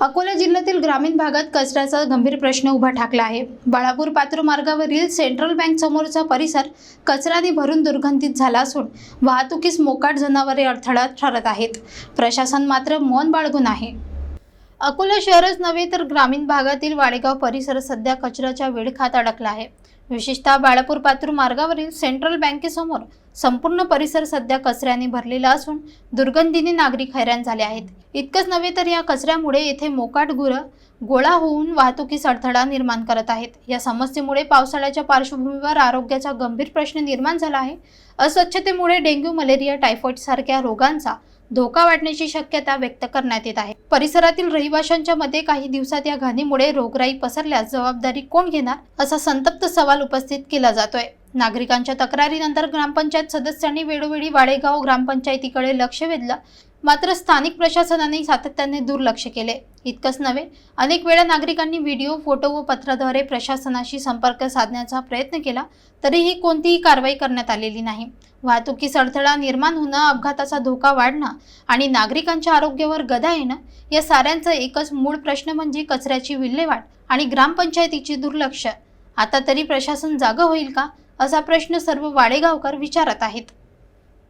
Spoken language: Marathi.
अकोला जिल्ह्यातील ग्रामीण भागात कचऱ्याचा गंभीर प्रश्न उभा ठाकला आहे. बाळापूर पात्र मार्गावरील सेंट्रल बँक समोरचा परिसर कचऱ्याने भरून दुर्गंधित झाला असून वाहतुकीस मोकाट जनावरे अडथळा ठरत आहेत. प्रशासन मात्र मौन बाळगून आहे. अकोला शहरच नव्हे तर ग्रामीण भागातील वाडेगाव परिसर सध्या कचऱ्याच्या वेळखात अडकला आहे. विशेषतः बाळापूर पातूर मार्गावरील सेंट्रल बँकेसमोर संपूर्ण परिसर सध्या कचऱ्याने भरलेला असून दुर्गंधीने नागरिक हैराण झाले आहेत. इतकंच नव्हे तर या कचऱ्यामुळे येथे मोकाट गुरं गोळा होऊन वाहतुकीस अडथळा निर्माण करत आहेत. या समस्येमुळे पावसाळ्याच्या पार्श्वभूमीवर आरोग्याचा गंभीर प्रश्न निर्माण झाला आहे. अस्वच्छतेमुळे डेंग्यू मलेरिया टायफॉइड सारख्या रोगांचा धोका वाढण्याची शक्यता व्यक्त करण्यात येत आहे. परिसरातील रहिवाशांच्या मध्ये काही दिवसात या घाणीमुळे रोगराई पसरल्यास जबाबदारी कोण घेणार असा संतप्त सवाल उपस्थित केला जातोय. नागरिकांच्या तक्रारीनंतर ग्रामपंचायत सदस्यांनी वेळोवेळी वाडेगाव ग्रामपंचायतीकडे लक्ष वेधलं. मात्र स्थानिक प्रशासनाने सातत्याने दुर्लक्ष केले. इतकंच नव्हे अनेक वेळा नागरिकांनी व्हिडिओ फोटो व पत्राद्वारे प्रशासनाशी संपर्क साधण्याचा प्रयत्न केला तरीही कोणतीही कारवाई करण्यात आलेली नाही. वाहतुकीस अडथळा निर्माण होणं अपघाताचा धोका वाढणं आणि नागरिकांच्या आरोग्यावर गदा येणं या साऱ्यांचा एकच मूळ प्रश्न म्हणजे कचऱ्याची विल्हेवाट आणि ग्रामपंचायतीचे दुर्लक्ष. आता तरी प्रशासन जागं होईल का? असा प्रश्न सर्व वाडेगावकर विचारत आहेत.